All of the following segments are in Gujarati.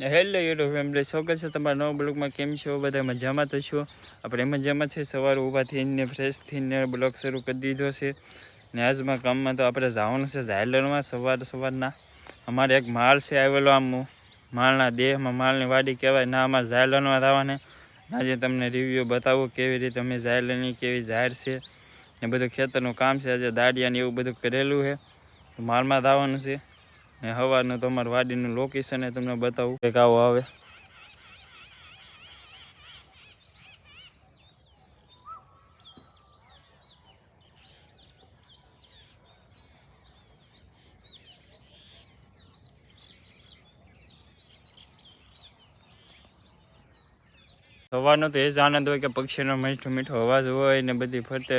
હેલો યુટ્યુબ ફેમિલી સ્વાગત છે તમારા નવા બ્લોગમાં. કેમ છો? બધા મજામાં તો છો? આપણે મજામાં છે. સવારે ઊભા થઈને ફ્રેશ થઈને બ્લોગ શરૂ કરી દીધો છે. ને આજમાં કામમાં તો આપણે જવાનું છે ઝાયલરમાં સવાર સવારના. અમારે એક માલ છે આવેલો આમ માલના દેહમાં. માલની વાડી કહેવાય. ના, અમારે ઝાયલરમાં જવાને. આજે તમને રિવ્યૂ બતાવું કેવી રીતે અમે ઝાયલની કેવી જાહેર છે ને બધું ખેતરનું કામ છે. આજે દાડિયાને એવું બધું કરેલું છે. તો માળમાં જવાનું છે. ને હવાનું તમારું વાડીનું લોકેશન એ તમને બતાવું. કંઈક આવો આવે. હવાનો તો એ જ આનંદ હોય કે પક્ષીનો મીઠો મીઠો અવાજ હોય ને બધી ફરતે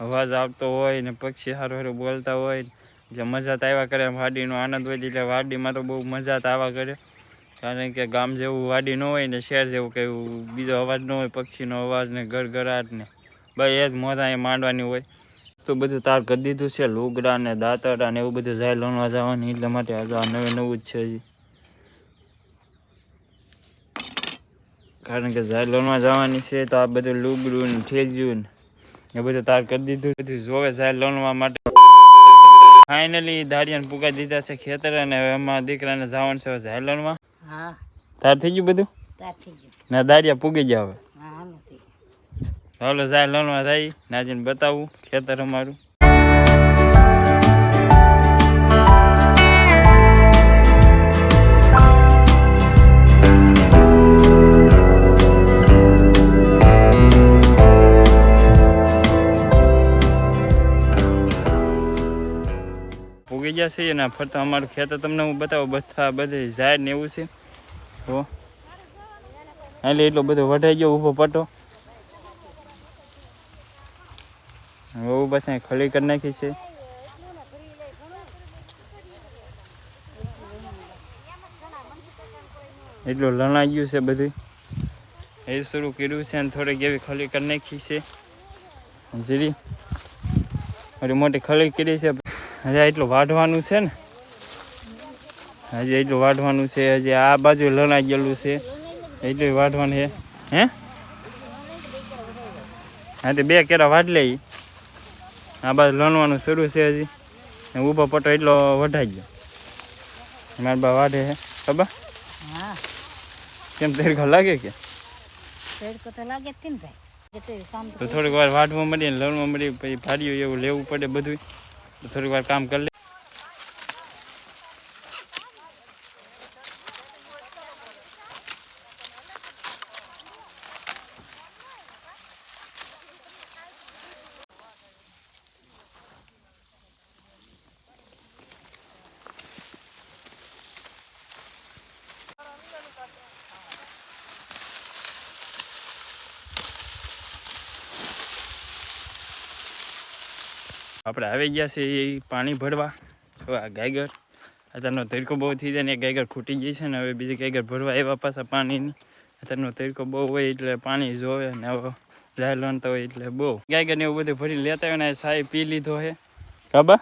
અવાજ આવતો હોય ને પક્ષી સારું સારું બોલતા હોય એટલે મજા તો આવ્યા કરે. વાડીનો આનંદ હોય એટલે વાડીમાં તો બહુ મજા તો આવ્યા કરે. કારણ કે ગામ જેવું વાડી ન હોય ને શહેર જેવું કે બીજો અવાજ ન હોય, પક્ષીનો અવાજ ને ગરગરાટ ને. ભાઈ એ જ મોજા એ માંડવાની હોય. તો બધું તાર કરી દીધું છે, લુગડા ને દાંતડા ને એવું બધું જાય લણવા જવાની એટલા માટે આજે આ નવે નવું જ છે હજી. કારણ કે ઝાયલોનમાં જવાની છે તો આ બધું લુગડું ને ઠેલ્યું ને એ બધું તાર કરી દીધું. બધું જોવે લણવા માટે. ફાઇનલી દાડિયાને પુગા દીધા છે ખેતર અને હવે દીકરા દીકરાને જવાનું છે ઝાયલોનમાં હા. તાર થઈ ગયું બધું? તાર થઈ ગયું. ના દાડિયા પૂગી જાવ હવે. હા નથી ચાલો ઝાયલોનમાં થઈ નાજીને બતાવું ખેતર અમારું. ઉગી જશે અને ફરતા અમારું ખેતર. તમને હું બતાવું, બધા બધે ઝાડ ને એવું છે. હો. એટલે એટલો બધો વઢાઈ ગયો, ઊભો પટો. હવે બસ ખલી કરી નાખી છે. એટલું લણાઈ ગયું છે બધું. એ શરૂ કર્યું છે અને થોડીક એવી ખલી કરી નાખી છે. જીરી મોટી ખલી કરી છે. હજી એટલું વાઢવાનું છે ને? હજી એટલું વાઢવાનું છે હજી આ બાજુ લણાઈ ગયેલું છે. એટલું વાઢવાનું છે. હે? હા તે બે કેરા વાઢ લે આ બાજુ લણવાનું શરૂ છે હજી. ઊભો પટો એટલો વઢાઈ ગયો. મારા બા વાઢે છે. ખબર? હા. કેમ તેરખા લાગે કે? તડકો તો લાગે જ ને ભાઈ. તો થોડીક વાર વાઢવા મળીએ લણવા મળીએ પછી ભાડીઓ એવું લેવું પડે બધું તો થોડીક વાર કામ કરી આપણે આવી ગયા છે એ પાણી ભરવા. હવે આ ગાયગર અત્યારનો તડકો બહુ થઈ જાય ને ગાયગર ખૂટી ગઈ છે ને હવે બીજી ગાયગર ભરવા આવ્યા પાછા પાણીની. અત્યારનો તડકો બહુ હોય એટલે પાણી જોવે ને હવે જાય લોનતા હોય એટલે બહુ. ગાયગર ને એવું બધું ભરી લેતા હોય ને સાહેબ પી લીધો હે. કાબા?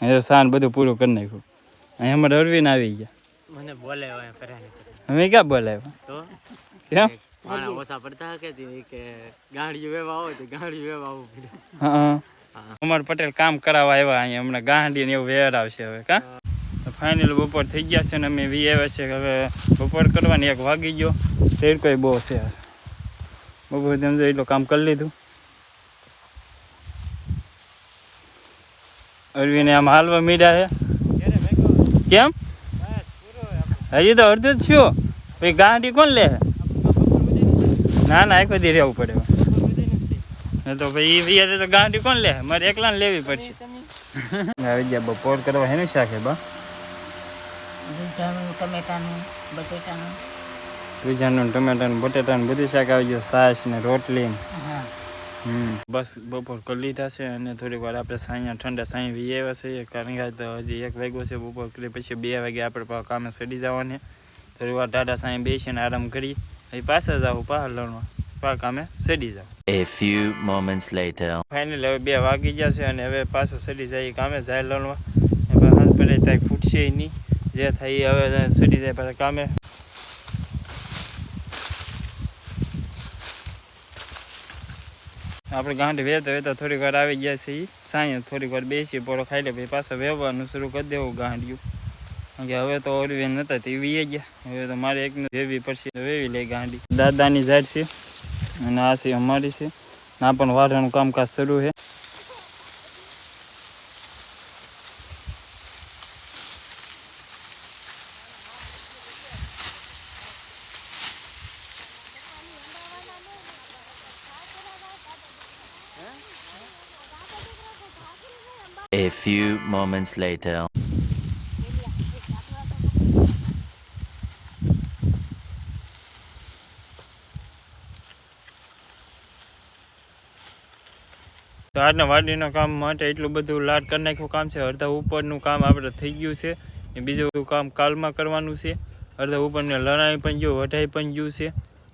હવે સાન બધું પૂરું કરી નાખ્યું. અહીં અમારે અરવિંદ આવી ગયા. મને બોલે હોય અમે ક્યાં બોલાવ્યો? કેમ? મારા ઓછા પડતા કે કે ગાડીઓ વેવા હોય તો ગાડીઓ વેવા આવવું હા અમર પટેલ કામ કરાવવા આવ્યા અહીંયા. હમણાં ગાંડી ને એવું વેર આવશે હવે કા? ફાઇનલ બપોર થઈ ગયા છે ને અમે વી આવ્યા છે. હવે બપોર કરવાની એક વાગી ગયો. તેર કોઈ બહુ છે. બપોર તેમ જો એટલું કામ કરી લીધું. અરવીને આમ હાલવા મીડ્યા છે. કેમ? હજી તો અડધું જ છું પછી ગાંડી કોણ લે ના ના એક બધી રહેવું પડે. તો ભાઈ ઈ તો ગાંડી કોણ લે? મારે એકલા લેવી પડશે. આવી ગયા બપોર કરવા હેનું શાક હે બા? ટમેટાનું બટેટાનું. ટમેટાનું બટેટાનું બધું શાક આવી ગયું. છાશ ને રોટલી ને. બસ બપોર કરી લીધા છે અને થોડીક વાર આપણે સાંજના ઠંડા સાંઈ વી આવ્યા છે. કારણ કે તો હજી એક વાગ્યો છે બપોર કરી પછી બે વાગે આપણે કામે સડી જવાને. થોડી વાર ટાટા સાંઈ બેસીને આરામ કરી પછી પાસે જાવ પહાડ લણવા. પાક અમે સડી જાવ A few moments later. Final હવે બે વાગી ગયા છે અને હવે પાછા સડી જાય કામે જાય લણવા. હવે હાથ પડે ત્યાં ખૂટશે નહીં. જે થાય એ હવે સડી જાય પાછા કામે. આપણે ગાંઠ વેતા વેતા થોડીક વાર આવી ગયા છે સાંજે થોડીક વાર બેસીએ પોળો ખાઈ લે પછી પાછા વેવવાનું શરૂ કરી દેવું ગાંઠિયું. હવે તો ઓરવે નતા, તે વીએ ગયા. હવે તો મારે એક વેવી પડશે વેવી લઈ ગાંડી. દાદાની ઝાડ છે, અને આ છે અમારી છે. ના પણ વાઢાનું કામકાજ શરૂ છે. A few moments later. તો વાડીના કામ માટે એટલું બધું લાટ કરી નાખ્યું કામ છે. અડધા ઉપરનું કામ આપણે થઈ ગયું છે. ને બીજું કામ કાલમાં કરવાનું છે. અડધા ઉપરને લણાઈ પણ ગયું, વઢાઈ પણ ગયું છે.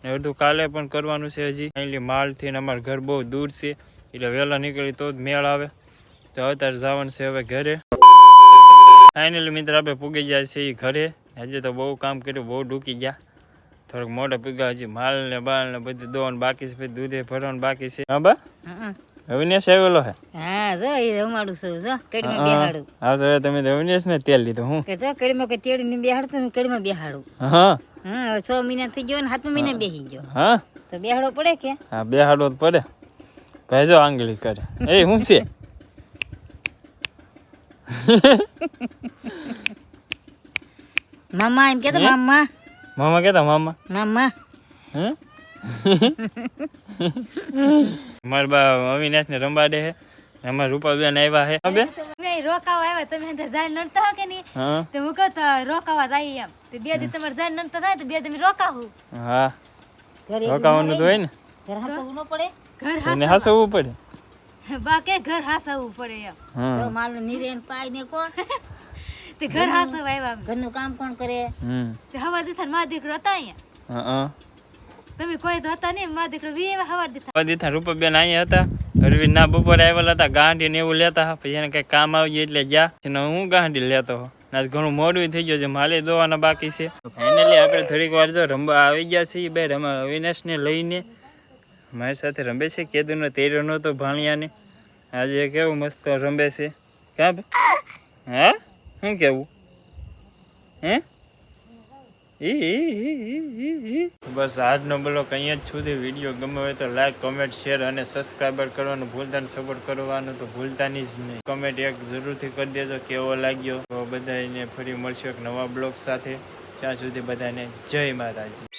ને અડધું કાલે પણ કરવાનું છે હજી. એટલે માલથી ને અમારું ઘર બહુ દૂર છે. એટલે વહેલા નીકળી તો જ મેળ આવે. તો અત્યારે જવાનું છે હવે ઘરે. ફાઇનલી મિત્ર, આપણે પૂગી જાય છે એ ઘરે. હજી તો બહુ કામ કર્યું, બહુ ડૂકી ગયા. થોડુંક મોઢા પીગા હજી માલ ને બાલ ને બધું દોવાનું બાકી છે દૂધે ભરવાનું બાકી છે. હા બા. અવિનાશ આવેલો હે? હા જો એ રમાડું છું જો કડીમાં બેહાડું. હા તો તમે અવિનેશ ને તેલ લીધું હું? કે જો કડીમાં તેડી ને બેહાડતું ને કડીમાં બેહાડું. હા. હા છ મહિના થઈ ગયો ને સાતમા મહિના બેસી ગયો. હા? તો બેહાડો પડે કે? હા બેહાડો તો પડે. ભાઈ જો આંગળી કરે. એ શું છે? મામા એમ કેતા મામા. મામા કેતા મામા? મામા. હે? મારા બા અવિનાશ ને રમવા દે અમારા રૂપાબેન આવ્યા છે બે મેં રોકાવા આવ્યા તમે અંદર જાય નડતા હો કે નહીં? તો હું કહું તો રોકાવા જાય એમ. તો બે દી તમારે જાય નડતા થાય તો બે દી રોકાવું હા. રોકાવાનું તો હોય ને? ઘર હાસવું ન પડે? ઘર એને હાસવવું પડે. બાકે ઘર હાસવું પડે એમ. તો માલ નિરેન પાય ને કોણ? તે ઘર હાસવા આવ્યા અમે. ઘરનું કામ કોણ કરે? હમ. તે હવા દીથા મા દીકરો હતા અહીંયા. હા હા. તમે કોઈ હતા નહીં, મારા દીકરો વી એવા હવા દીધા. દીથા રૂપાબેન અહીંયા હતા. અરવિંદ ના બપોરે આવેલા હતા ગાંઠી ને એવું લેતા. પછી એને કઈ કામ આવી એટલે ગયા. અને હું ગાંઠી લેતો હો આજ ઘણું મોડું થઈ ગયું છે, માલે દોવાના બાકી છે. ફાઇનલી આપણે થોડીક વાર જો રમવા આવી ગયા છીએ. બે રમા અવિનાશને લઈને મારી સાથે રમે છે. કેદુનો તેરો નહોતો ભાણિયાને. આજે કેવું મસ્ત રમે છે. બે? હા? શું કેવું? હે. બસ આજનો બ્લોગ અહીંયા જ સુધી. વીડિયો ગમે હોય તો લાઈક કોમેન્ટ શેર અને સબસ્ક્રાઈબર કરવાનું ભૂલતા સપોર્ટ કરવાનું તો ભૂલતા જ નહીં. કમેન્ટ એક જરૂરથી કરી દેજો કેવો લાગ્યો. બધાને ફરી મળશે એક નવા બ્લોગ સાથે. ત્યાં સુધી બધાને જય માતાજી.